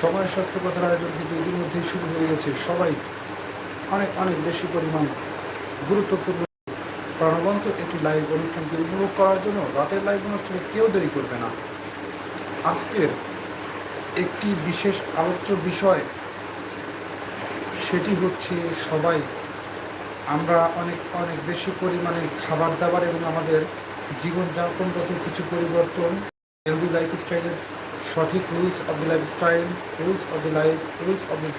সময় স্বাস্থ্য কথার আয়োজন কিন্তু ইতিমধ্যেই শুরু হয়ে গেছে। সবাই অনেক অনেক বেশি পরিমাণ গুরুত্বপূর্ণ। প্রাণবন্ত একটি লাইভ অনুষ্ঠানকে উপভোগ করার জন্য রাতের লাইভ অনুষ্ঠানে কেউ দেরি করবে না। আজকের একটি বিশেষ আলোচ্য বিষয় সেটি হচ্ছে সবাই, আমরা অনেক অনেক বেশি পরিমাণে খাবার দাবার এবং আমাদের জীবনযাপনগত কিছু পরিবর্তন হেলদি লাইফ স্টাইলের সঠিক rules of the lifestyle rules of the life rules of the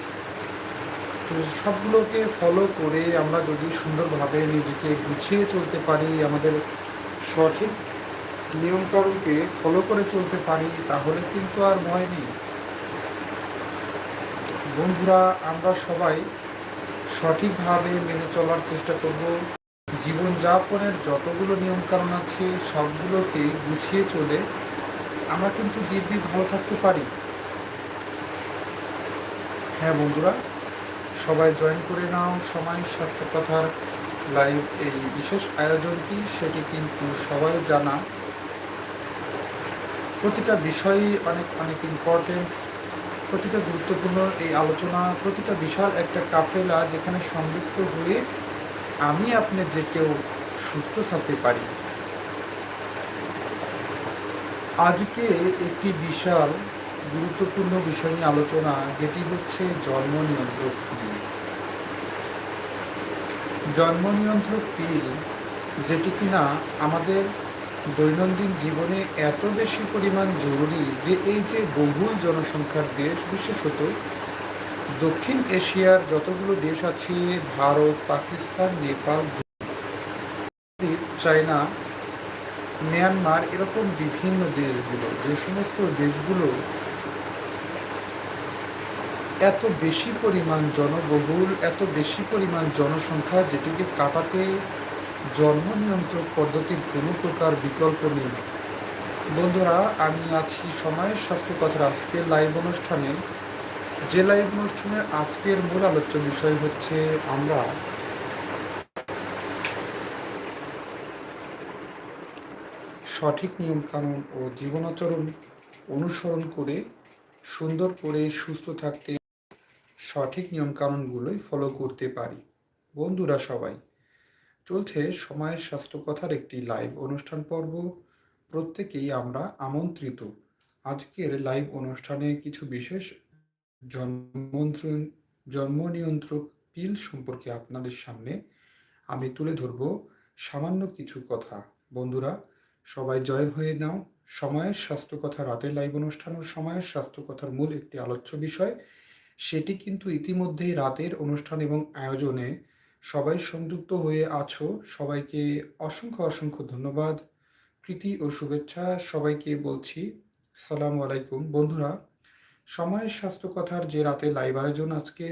তো সবগুলোকে ফলো করে আমরা যদি সুন্দরভাবে নিজেকে গুছিয়ে চলতে পারি, আমাদের সঠিক নিয়মকানুনকে ফলো করে চলতে পারি, তাহলে কিন্তু আর ভয় নেই। বন্ধুরা, আমরা সবাই সঠিকভাবে মেনে চলার চেষ্টা করব। জীবনযাপনের যতগুলো নিয়মকানুন আছে, সবগুলোকে গুছিয়ে চলে আমরা কিন্তু দিব্যি ভালো থাকতে পারি। হ্যাঁ বন্ধুরা, সবাই জয়েন করে নাও সময় স্বাস্থ্য কথার লাইভ এই বিশেষ আয়োজনটি, সেটি কিন্তু সবাই জানা। প্রতিটা বিষয়ই অনেক অনেক ইম্পর্টেন্ট প্রতিটা গুরুত্বপূর্ণ এই আলোচনা, প্রতিটা বিশাল একটা কাফেলা যেখানে সংযুক্ত হয়ে আমি আপনি যে কেউ সুস্থ থাকতে পারি। আজকে একটি বিশাল গুরুত্বপূর্ণ বিষয় নিয়ে আলোচনা, যেটি হচ্ছে জন্ম নিয়ন্ত্রক পিল। জন্ম নিয়ন্ত্রক পিল, যেটি কিনা আমাদের দৈনন্দিন জীবনে এত বেশি পরিমাণ জরুরি যে এই যে বহুল জনসংখ্যার দেশ, বিশেষত দক্ষিণ এশিয়ার যতগুলো দেশ আছে, ভারত, পাকিস্তান, নেপাল চায়না মিয়ানমার এরকম বিভিন্ন দেশগুলো যে সমস্ত দেশগুলো এত বেশি পরিমাণ জনবহুল, এত বেশি পরিমাণ জনসংখ্যা, যেটিকে কাটাতে জন্ম নিয়ন্ত্রক পদ্ধতির কোনো প্রকার বিকল্প নেই। বন্ধুরা, আমি আছি সময়ের স্বাস্থ্য কথার আজকের লাইভ অনুষ্ঠানে। যে লাইভ অনুষ্ঠানের আজকের মূল আলোচ্য বিষয় হচ্ছে আমরা সঠিক নিয়মকানুন ও জীবনাচরণ অনুসরণ করে সুন্দর করে সুস্থ থাকতে সঠিক নিয়মকানুনগুলোই ফলো করতে পারি। বন্ধুরা সবাই, চলছে সময়ের স্বাস্থ্য কথার একটি লাইভ অনুষ্ঠান পর্ব। প্রত্যেকেই আমরা আমন্ত্রিত। আজকের লাইভ অনুষ্ঠানে কিছু বিশেষ জন্ম নিয়ন্ত্রক পিল সম্পর্কে আপনাদের সামনে আমি তুলে ধরব সামান্য কিছু কথা। বন্ধুরা সবাই জয়েন হয়ে নাও। সময়ের স্বাস্থ্য কথা রাতের লাইভ অনুষ্ঠান ও সময়ের স্বাস্থ্য কথার মূল একটি আলোচ্য বিষয়। সেটি কিন্তু ইতিমধ্যেই রাতের অনুষ্ঠান এবং আয়োজনে সবাই সংযুক্ত হয়ে আছো। সবাইকে অসংখ্য অসংখ্য ধন্যবাদ। প্রীতি ও শুভেচ্ছা সবাইকে বলছি, সালাম আলাইকুম। বন্ধুরা, সময়ের স্বাস্থ্য কথার যে রাতে লাইভ আয়োজন আজকে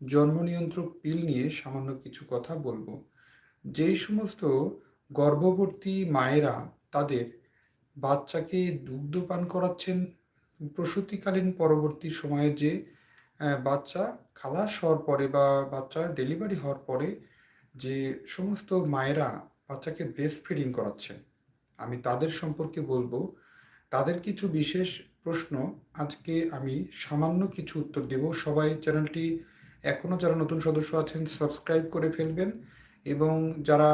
জন্ম নিয়ন্ত্রক পিল নিয়ে সামান্য কিছু কথা বলব। যেই সমস্ত গর্ভবর্তী মায়েরা তাদের বাচ্চাকে দুগ্ধ পান করাচ্ছেন প্রসূতিকালীন পরবর্তী সময়ে যে বাচ্চা খালাস হওয়ার পরে বা বাচ্চা ডেলিভারি হওয়ার পরে যে সমস্ত মায়েরা বাচ্চাকে ব্রেস্ট ফিডিং করাচ্ছেন। আমি তাদের সম্পর্কে বলব। তাদের কিছু বিশেষ প্রশ্ন আজকে আমি সামান্য কিছু উত্তর দেব। সবাই চ্যানেলটি এখনও যারা নতুন সদস্য আছেন সাবস্ক্রাইব করে ফেলবেন এবং যারা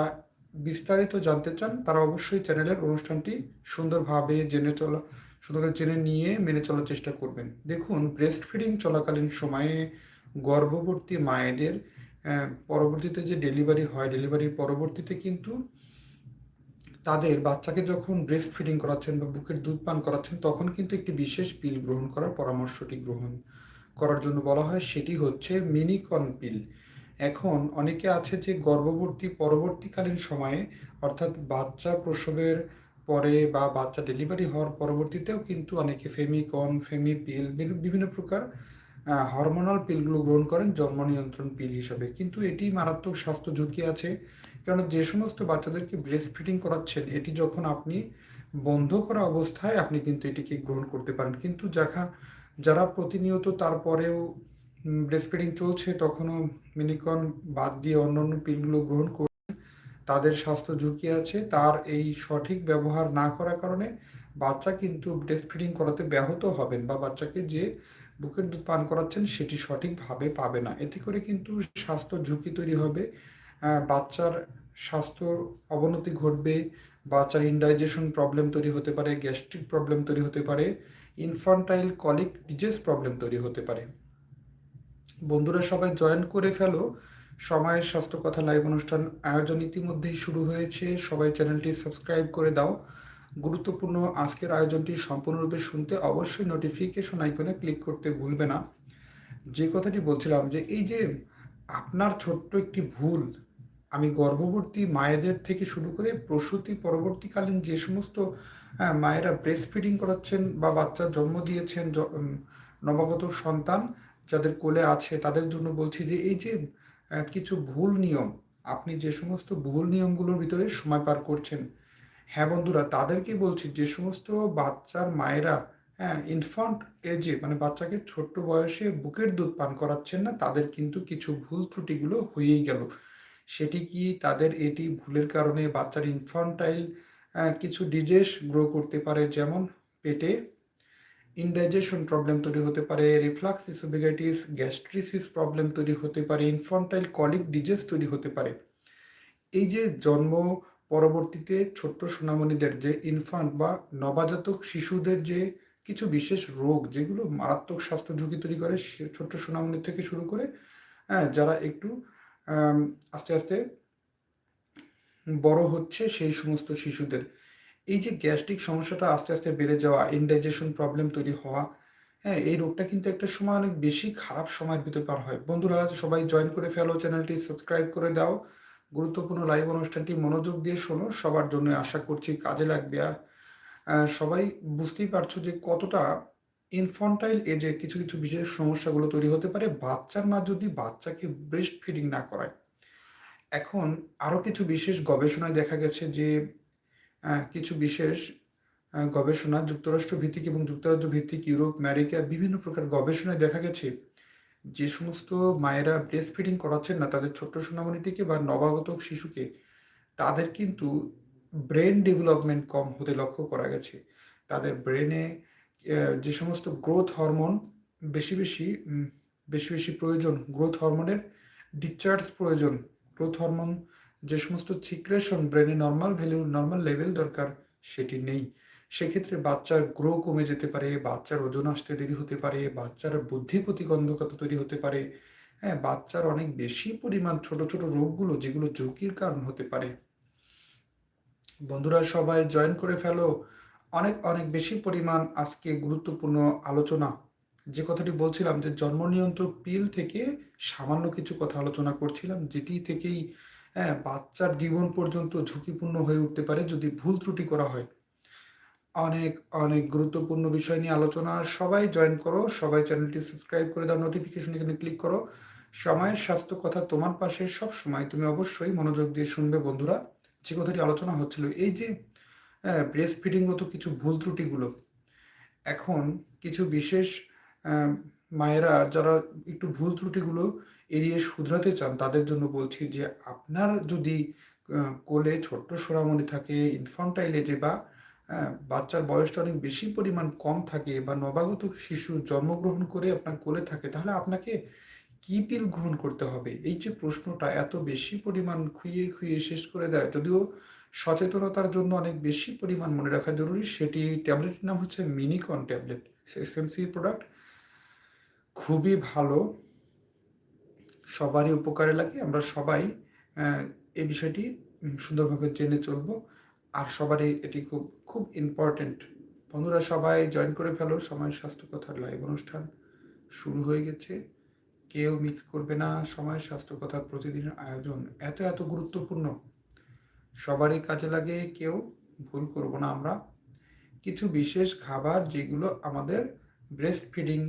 বিস্তারিত জানতে চান, তারা অবশ্যই চ্যানেলের অনুষ্ঠানটি সুন্দরভাবে জেনে চলা সুতরাং জেনে নিয়ে মেনে চলার চেষ্টা করবেন। দেখুন ব্রেস্ট ফিডিং চলাকালীন সময়ে গর্ভবতী মায়েদের পরবর্তীতে যে ডেলিভারি হয় ডেলিভারির পরবর্তীতে কিন্তু তাদের বাচ্চাকে যখন ব্রেস্ট ফিডিং করাচ্ছেন বা বুকের দুধ পান করাচ্ছেন, তখন কিন্তু একটি বিশেষ পিল গ্রহণ করার পরামর্শটি গ্রহণ করার জন্য বলা হয়, সেটি হচ্ছে মিনিকন পিল এখন অনেকে আছে যে গর্ভবতী পরবর্তীকালীন সময়ে, অর্থাৎ বাচ্চা প্রসবের পরে বা বাচ্চা ডেলিভারি হওয়ার পরবর্তীতেও কিন্তু অনেকে ফেমিকন ফেমি পিল বিভিন্ন প্রকার হরমোনাল পিলগুলো গ্রহণ করেন জন্ম নিয়ন্ত্রণ পিল হিসাবে। কিন্তু এটি মারাত্মক স্বাস্থ্য ঝুঁকি আছে কারণ যে সমস্ত বাচ্চাদেরকে ব্রেস্ট ফিডিং করাচ্ছেন, এটি যখন আপনি বন্ধ করা অবস্থায় আপনি কিন্তু এটিকে গ্রহণ করতে পারেন। কিন্তু যাখা, যারা প্রতিনিয়ত তারপরেও ব্রেস্ট ফিডিং চলছে, তখনও মিনিকন বাদ দিয়ে অন্যান্য পিলগুলো গ্রহণ করছে তাদের স্বাস্থ্য ঝুঁকি আছে। তার এই সঠিক ব্যবহার না করার কারণে বাচ্চা কিন্তু ব্রেস্ট ফিডিং করাতে ব্যাহত হবেন বা বাচ্চাকে যে বুকের দুধ পান করাচ্ছেন সেটি সঠিকভাবে পাবে না। এতে করে কিন্তু স্বাস্থ্য ঝুঁকি তৈরি হবে। বাচ্চার স্বাস্থ্য অবনতি ঘটবে, বাচ্চার ইনডাইজেশন প্রবলেম তৈরি হতে পারে গ্যাস্ট্রিক প্রবলেম তৈরি হতে পারে ইনফান্টাইল কলিক ডিজেস প্রবলেম তৈরি হতে পারে। বন্ধুরা সবাই জয়েন করে ফেলো। সময়ের স্বাস্থ্য কথা লাইভ অনুষ্ঠান আয়োজন ইতিমধ্যেই শুরু হয়েছে। সবাই চ্যানেলটি সাবস্ক্রাইব করে দাও। গুরুত্বপূর্ণ আজকের আয়োজনটি সম্পূর্ণরূপে শুনতে অবশ্যই নোটিফিকেশন আইকনে ক্লিক করতে ভুলবে না। যে কথাটি বলছিলাম যে, এই যে আপনার ছোট্ট একটি ভুল, আমি গর্ভবতী মায়েদের থেকে শুরু করে প্রসূতি পরবর্তীকালীন যে সমস্ত মায়েরা ব্রেস্ট ফিডিং করাচ্ছেন বা বাচ্চা জন্ম দিয়েছেন নবাগত সন্তান যাদের কোলে আছে, তাদের জন্য বলছি যে এই যে কিছু ভুল নিয়ম, আপনি যে সমস্ত ভুল নিয়মগুলোর ভিতরে সময় পার করছেন হ্যাঁ বন্ধুরা, তাদেরকে বলছি যে সমস্ত বাচ্চার মায়েরা হ্যাঁ ইনফান্ট এজে মানে বাচ্চাকে ছোট্ট বয়সে বুকের দুধ পান করাচ্ছেন না, তাদের কিন্তু কিছু ভুল ত্রুটিগুলো হয়েই গেল। সেটি কি তাদের এটি ভুলের কারণে বাচ্চার ইনফান্টাইল কিছু ডিজেস গ্রো করতে পারে? যেমন পেটে ইনডাইজেশন প্রবলেম তৈরি হতে পারে রিফ্লাক্স ইসোভেগাইটিস গ্যাস্ট্রিসিস প্রবলেম তৈরি হতে পারে ইনফান্টাইল কলিক ডিজেস তৈরি হতে পারে। এই যে জন্ম পরবর্তীতে ছোট্ট সোনামণিদের যে ইনফান্ট বা নবাজাতক শিশুদের যে কিছু বিশেষ রোগ, যেগুলো মারাত্মক স্বাস্থ্য ঝুঁকি তৈরি করে ছোট্ট সোনামণি থেকে শুরু করে হ্যাঁ যারা একটু আস্তে আস্তে বড় হচ্ছে সেই সমস্ত শিশুদের। এই যে গ্যাস্ট্রিক সমস্যাটা আস্তে আস্তে বেড়ে যাওয়া ইনডাইজেশন প্রবলেম তৈরি হওয়া হ্যাঁ এই রোগটা কিন্তু একটা সময় অনেক বেশি খারাপ সময়ের ভিতরে পার হয়। বন্ধুরা, সবাই জয়েন করে ফেলো চ্যানেলটি সাবস্ক্রাইব করে দাও। গুরুত্বপূর্ণ লাইভ অনুষ্ঠানটি মনোযোগ দিয়ে শোনো, সবার জন্য আশা করছি কাজে লাগবে। সবাই বুঝতেই পারছ যে কতটা ইনফন্টাইল এজে কিছু কিছু বিশেষ সমস্যাগুলো তৈরি হতে পারে। বাচ্চার মা যদি বাচ্চাকে ব্রেস্ট ফিডিং না করায়। এখন আরও কিছু বিশেষ গবেষণায় দেখা গেছে যে কিছু বিশেষ গবেষণা, যুক্তরাষ্ট্র ভিত্তিক এবং যুক্তরাজ্য ভিত্তিক, ইউরোপ, আমেরিকা, বিভিন্ন প্রকার গবেষণায় দেখা গেছে যে সমস্ত মায়েরা ব্রেস্ট ফিডিং করাচ্ছেন না, তাদের ছোট্ট সোনামণিটিকে বা নবাগত শিশুকে, তাদের কিন্তু ব্রেন ডেভেলপমেন্ট কম হতে লক্ষ্য করা গেছে। তাদের ব্রেনে যে সমস্ত গ্রোথ হরমোন বেশি বেশি বেশি বেশি প্রয়োজন গ্রোথ হরমোনের ডিচার্জ প্রয়োজন গ্রোথ হরমোন যে সমস্ত সিক্রেশন ব্রেনে নর্মাল ভ্যালু নর্মাল লেভেল দরকার, সেটি নেই। সেক্ষেত্রে বাচ্চার গ্রো কমে যেতে পারে, বাচ্চার ওজন আসতে দেরি হতে পারে, বাচ্চার বুদ্ধি প্রতিবন্ধকতা তৈরি হতে পারে। হ্যাঁ বাচ্চার অনেক বেশি পরিমাণ ছোট ছোট রোগগুলো যেগুলো ঝুঁকির কারণ হতে পারে। বন্ধুরা, সবাই জয়েন করে ফেলো। অনেক অনেক বেশি পরিমাণ আজকে গুরুত্বপূর্ণ আলোচনা। যে কথাটি বলছিলাম যে, জন্ম নিয়ন্ত্রক পিল থেকে সামান্য কিছু কথা আলোচনা করছিলাম, যেটি থেকেই হ্যাঁ বাচ্চার জীবন পর্যন্ত ঝুঁকিপূর্ণ হয়ে উঠতে পারে যদি ভুল ত্রুটি করা হয়। অনেক অনেক গুরুত্বপূর্ণ বিষয় নিয়ে আলোচনা। সবাই জয়েন করো, সবাই চ্যানেলটি সাবস্ক্রাইব করে দাও নোটিফিকেশন এখানে ক্লিক করো। সময়ের স্বাস্থ্য কথা তোমার পাশে সব সময়। তুমি অবশ্যই মনোযোগ দিয়ে শুনবে বন্ধুরা। যে কথাটি আলোচনা হচ্ছিল, এই যে ব্রেস্ট ফিডিংগত কিছু ভুল ত্রুটিগুলো। এখন কিছু বিশেষ মায়েরা যারা একটু ভুল ত্রুটিগুলো এড়িয়ে শুধরাতে চান, তাদের জন্য বলছি যে, আপনার যদি কোলে ছোট্ট সোনামণি থাকে ইনফান্টাইল এজে বা বাচ্চার বয়সটা অনেক বেশি পরিমাণ কম থাকে বা নবাগত শিশু জন্মগ্রহণ করে আপনার কোলে থাকে, তাহলে আপনাকে কি পিল গ্রহণ করতে হবে? এই যে প্রশ্নটা এত বেশি পরিমাণ খুইয়ে খুইয়ে শেষ করে দেয়, যদিও সচেতনতার জন্য অনেক বেশি পরিমাণ মনে রাখা জরুরি, সেটি ট্যাবলেটের নাম হচ্ছে মিনিকন ট্যাবলেট এসএমসি প্রোডাক্ট খুবই ভালো। সবারই উপকারে লাগে। আমরা সবাই এই বিষয়টি সুন্দরভাবে জেনে চলবো। আর সবারই এটি খুব খুব ইম্পর্টেন্ট বন্ধুরা, সবাই জয়েন করে ফেলো। সময়, স্বাস্থ্য কথার লাইভ অনুষ্ঠান শুরু হয়ে গেছে। কেউ মিস করবে না। সময়, স্বাস্থ্য কথার প্রতিদিনের আয়োজন। এত এত গুরুত্বপূর্ণ। সবারই কাজে লাগে। কেউ ভুল করব না আমরা। কিছু বিশেষ খাবার যেগুলো আমাদের ব্রেস্ট ফিডিং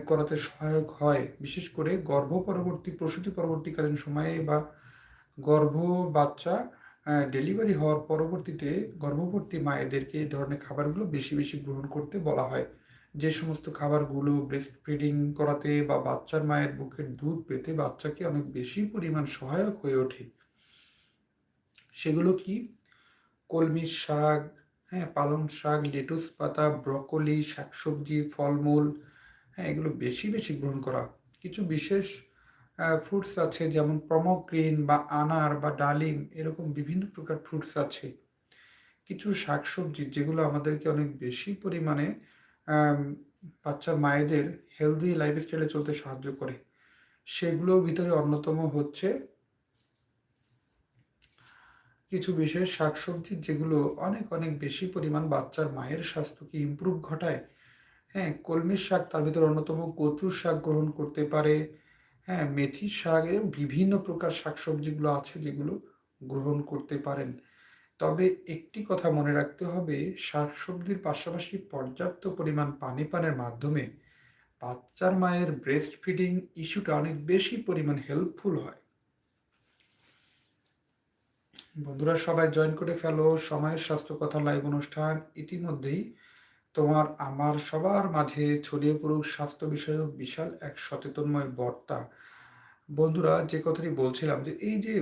করাতে সহায়ক হয়। বিশেষ করে গর্ভ পরবর্তী, প্রসূতি পরবর্তীকালীন সময়ে বা গর্ভ বাচ্চা ডেলিভারি হওয়ার পরবর্তীতে গর্ভবতী মায়েদেরকে এই ধরনের খাবারগুলো বেশি বেশি গ্রহণ করতে বলা হয়। যে সমস্ত খাবারগুলো ব্রেস্ট ফিডিং করাতে বা বাচ্চার মায়ের বুকের দুধ পেতে বাচ্চাকে অনেক বেশি পরিমাণ সহায়ক হয়ে ওঠে। সেগুলো কি? কলমি শাক হ্যাঁ পালং শাক, লেটুস পাতা, ব্রকলি, শাকসবজি, ফলমূল হ্যাঁ এগুলো বেশি বেশি গ্রহণ করা। কিছু বিশেষ ফ্রুটস আছে, যেমন প্রমোগ্রিন বা আনার বা ডালিম, এরকম বিভিন্ন প্রকার ফ্রুটস আছে। কিছু শাকসবজি যেগুলো আমাদেরকে অনেক বেশি পরিমাণে বাচ্চার মায়েদের হেলদি লাইফস্টাইলে চলতে সাহায্য করে। সেগুলোর ভিতরে অন্যতম হচ্ছে কিছু বিশেষ শাকসবজি যেগুলো অনেক অনেক বেশি পরিমাণ বাচ্চার মায়ের স্বাস্থ্যকে ইম্প্রুভ ঘটায়। হ্যাঁ কলমির শাক তার ভিতরে অন্যতম কচুর শাক গ্রহণ করতে পারে। হ্যাঁ মেথি শাকে বিভিন্ন প্রকার শাকসবজিগুলো আছে যেগুলো গ্রহণ করতে পারেন। তবে একটি কথা মনে রাখতে হবে, শাকসবজির পাশাপাশি পর্যাপ্ত পরিমাণ পানি পানের মাধ্যমে বাচ্চার মায়ের ব্রেস্ট ফিডিং ইস্যুটা অনেক বেশি পরিমাণ হেল্পফুল হয়। বন্ধুরা, সবাই জয়েন করে ফেলো। সময়ের স্বাস্থ্য কথা লাইভ অনুষ্ঠান ইতিমধ্যেই তোমার আমার সবার মাঝে ছড়িয়ে পড়ুক স্বাস্থ্য বিষয়ক বিশাল এক সচেতনময় বার্তা। বন্ধুরা, যে কথাটি বলছিলাম যে এই যে,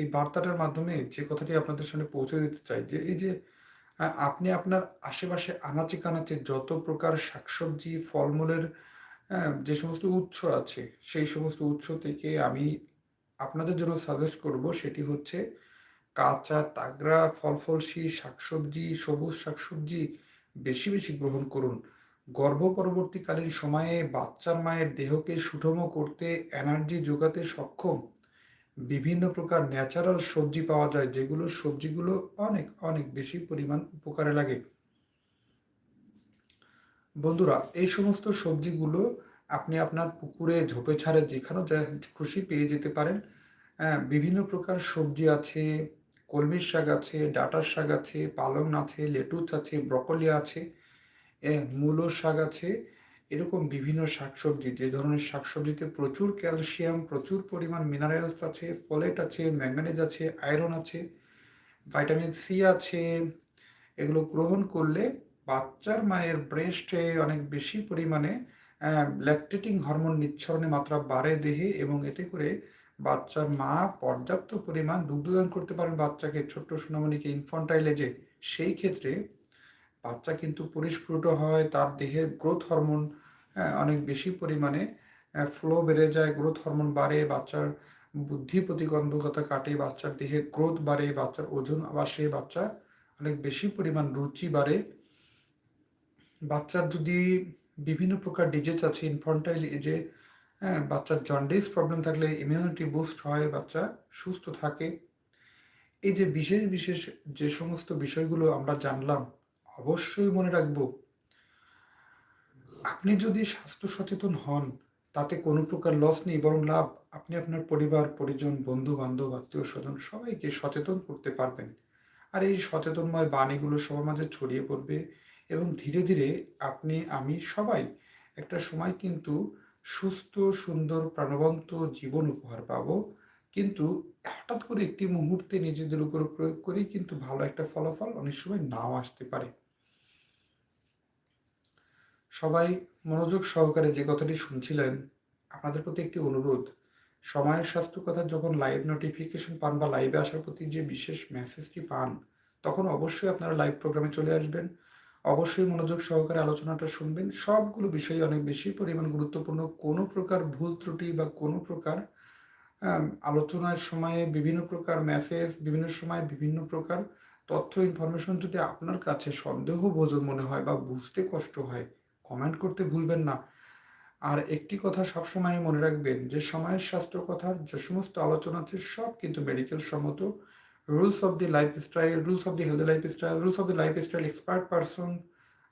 এই বার্তাটার মাধ্যমে যে কথাটি আপনাদের সামনে পৌঁছে দিতে চাই যে এই যে আপনি আপনার আশেপাশে আনাচে কানাচে যত প্রকার শাকসবজি, ফলমূলের যে সমস্ত উৎস আছে, সেই সমস্ত উৎস থেকে আমি আপনাদের জন্য সাজেস্ট করব সেটি হচ্ছে কাঁচা, তাগড়া ফল ফলসি শাকসবজি, সবুজ শাকসবজি বেশি বেশি গ্রহণ করুন। গর্ভ পরবর্তীকালীন সময়ে বাচ্চার মায়ের দেহকে সুঠম করতে এনার্জি যোগাতে সক্ষম। বিভিন্ন প্রকার ন্যাচারাল সবজি পাওয়া যায়, যেগুলো সবজিগুলো অনেক অনেক বেশি পরিমাণ উপকারে লাগে। বন্ধুরা, এই সমস্ত সবজিগুলো আপনি আপনার পুকুরে, ঝোপে ছাড়ে যেখানেও খুশি পেয়ে যেতে পারেন। বিভিন্ন প্রকার সবজি আছে কলমির শাক আছে, ডাটার শাক আছে, পালং আছে, লেটুস আছে, ব্রকলি আছে মূলো শাক আছে, এরকম বিভিন্ন শাকসবজি, যে ধরনের শাকসবজিতে প্রচুর ক্যালসিয়াম, প্রচুর পরিমাণ মিনারেলস আছে ফলেট আছে ম্যাঙ্গানিজ আছে আয়রন আছে ভাইটামিন সি আছে, এগুলো গ্রহণ করলে বাচ্চার মায়ের ব্রেস্টে অনেক বেশি পরিমাণে ল্যাকটেটিং হরমোন নিঃসরণের মাত্রা বাড়ে দেহে এবং এতে করে বাচ্চার মা পর্যাপ্ত পরিমাণ দুগ্ধদান করতে পারেন বাচ্চাকে। ছোট্ট সোনামণিকে ইনফন্টাইল এজে সেই ক্ষেত্রে বাচ্চা কিন্তু পরিস্ফুট হয়, তার দেহে গ্রোথ হরমোন অনেক বেশি পরিমাণে ফ্লো বেড়ে যায় গ্রোথ হরমোন বাড়ে, বাচ্চার বুদ্ধি প্রতিবন্ধকতা কাটে, বাচ্চার দেহে গ্রোথ বাড়ে, বাচ্চার ওজন বাসে বাচ্চা অনেক বেশি পরিমাণ রুচি বাড়ে। বাচ্চার যদি বিভিন্ন প্রকার ডিজিজ আছে ইনফন্টাইল এজে হ্যাঁ বাচ্চার জন্ডিস প্রবলেম থাকলে ইমিউনিটি বুস্ট হয়, বাচ্চা সুস্থ থাকে। এই যে বিশেষ বিশেষ যে সমস্ত বিষয়গুলো আমরা জানলাম, অবশ্যই মনে রাখব, আপনি যদি স্বাস্থ্য সচেতন হন, তাতে কোনো প্রকার লস নেই, বরং লাভ আপনি আপনার পরিবার, পরিজন বন্ধু বান্ধব আত্মীয় স্বজন সবাইকে সচেতন করতে পারবেন। আর এই সচেতনময় বাণীগুলো সবার মাঝে ছড়িয়ে পড়বে এবং ধীরে ধীরে আপনি, আমি সবাই একটা সময় কিন্তু সুস্থ, সুন্দর, প্রাণবন্ত জীবন উপহার পাব। কিন্তু হঠাৎ করে একটি মুহূর্তে নিজেদের উপর প্রয়োগ করেই কিন্তু ভালো একটা ফলাফল অনেক সময় নাও আসতে পারে। সবাই মনোযোগ সহকারে যে কথাটি শুনছিলেন, আপনাদের প্রতি একটি অনুরোধ। সময়ের স্বাস্থ্য কথা যখন লাইভ নোটিফিকেশন পান বা লাইভে আসার প্রতি যে বিশেষ মেসেজটি পান, তখন অবশ্যই আপনারা লাইভ প্রোগ্রামে চলে আসবেন। অবশ্যই মনোযোগ সহকারে আলোচনাটা শুনবেন। সবগুলো বিষয় অনেক বেশি পরিমাণ গুরুত্বপূর্ণ। কোনো প্রকার ভুল ত্রুটি বা কোনো প্রকার আলোচনার সময়ে বিভিন্ন প্রকার মেসেজ বিভিন্ন সময় বিভিন্ন প্রকার তথ্য ইনফরমেশন যদি আপনার কাছে সন্দেহ ভোজন মনে হয় বা বুঝতে কষ্ট হয় কমেন্ট করতে ভুলবেন না। আর একটি কথা সবসময় মনে রাখবেন, যে সময়ের স্বাস্থ্য কথার যে সমস্ত আলোচনা আছে, সব কিন্তু মেডিকেল সম্মত। Rules of the lifestyle rules of the healthy lifestyle rules of the lifestyle expert person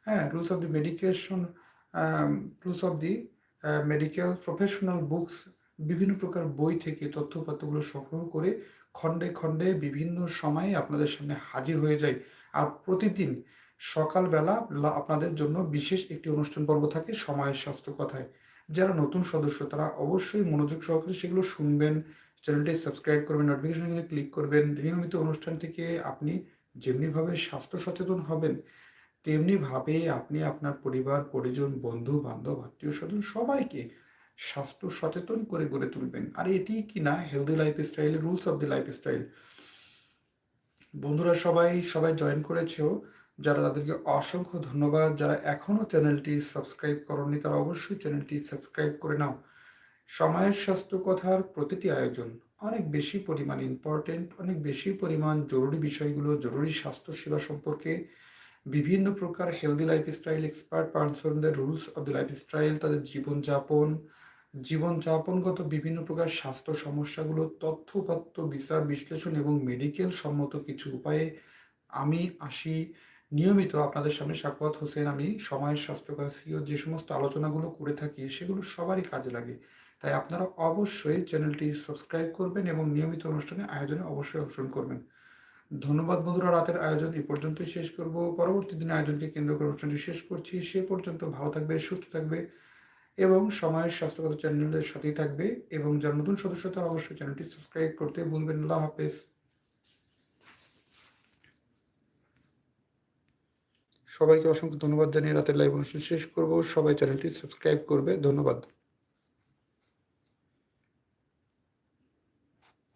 হ্যাঁ rules of the medication rules of the medical professional books বিভিন্ন প্রকার বই থেকে তথ্যপাত্রগুলো সংগ্রহ করে খণ্ডে খণ্ডে বিভিন্ন সময়ে আপনাদের সামনে হাজির হয়ে যায়। আর প্রতিদিন সকালবেলা আপনাদের জন্য বিশেষ একটি অনুষ্ঠান পর্ব থাকে সময়ের স্বাস্থ্য কথায়। যারা নতুন সদস্য তারা অবশ্যই মনোযোগ সহকারে সেগুলো শুনবেন চ্যানেলটি সাবস্ক্রাইব করবেন নোটিফিকেশনগুলো ক্লিক করবেন। নিয়মিত অনুষ্ঠান থেকে আপনি যেমনিভাবে স্বাস্থ্য সচেতন হবেন, তেমনিভাবে আপনি আপনার পরিবার, পরিজন বন্ধু বান্ধব আত্মীয় স্বজন সবাইকে স্বাস্থ্য সচেতন করে গড়ে তুলবেন। আর এটি কি না healthy lifestyle rules of the lifestyle বন্ধুরা সবাই সবাই জয়েন করেছেও, যারা তাদেরকে অসংখ্য ধন্যবাদ। যারা এখনও চ্যানেলটি সাবস্ক্রাইব করনি, তারা অবশ্যই চ্যানেলটি সাবস্ক্রাইব করে নাও। সময়ের স্বাস্থ্য কথার প্রতিটি আয়োজন অনেক বেশি পরিমাণ ইম্পর্টেন্ট অনেক বেশি পরিমাণ জরুরি বিষয়গুলো, জরুরি স্বাস্থ্য সেবা সম্পর্কে বিভিন্ন প্রকার হেলদি লাইফস্টাইল এক্সপার্ট পার্সনদের রুলস অফ দ্য লাইফস্টাইল তাদের জীবনযাপন, জীবনযাপনগত বিভিন্ন প্রকার স্বাস্থ্য সমস্যাগুলো তথ্যপাত্য বিচার, বিশ্লেষণ এবং মেডিকেল সম্মত কিছু উপায়ে আমি আসি। নিয়মিত আপনাদের সামনে সাকওয়াত হোসেন, আমি সময়ের স্বাস্থ্যকর সিও যে সমস্ত আলোচনাগুলো করে থাকি, সেগুলো সবারই কাজে লাগে। তাই আপনারা অবশ্যই চ্যানেলটি সাবস্ক্রাইব করবেন এবং নিয়মিত অনুষ্ঠানে আয়োজনে অবশ্যই অংশগ্রহণ করবেন। ধন্যবাদ বন্ধুরা, রাতের আয়োজন এই পর্যন্তই শেষ করব। পরবর্তী দিনে আয়োজনকে কেন্দ্র করে অনুষ্ঠানটি শেষ করছি। সে পর্যন্ত ভালো থাকবে, সুস্থ থাকবে এবং সময়ের স্বাস্থ্যগত চ্যানেলের সাথেই থাকবে এবং যারা নতুন সদস্য তারা অবশ্যই চ্যানেলটি সাবস্ক্রাইব করতে ভুলবেন আল্লাহ হাফেজ। সবাইকে অসংখ্য ধন্যবাদ জানিয়ে রাতের লাইভ অনুষ্ঠান শেষ করব। সবাই চ্যানেলটি সাবস্ক্রাইব করবে। ধন্যবাদ।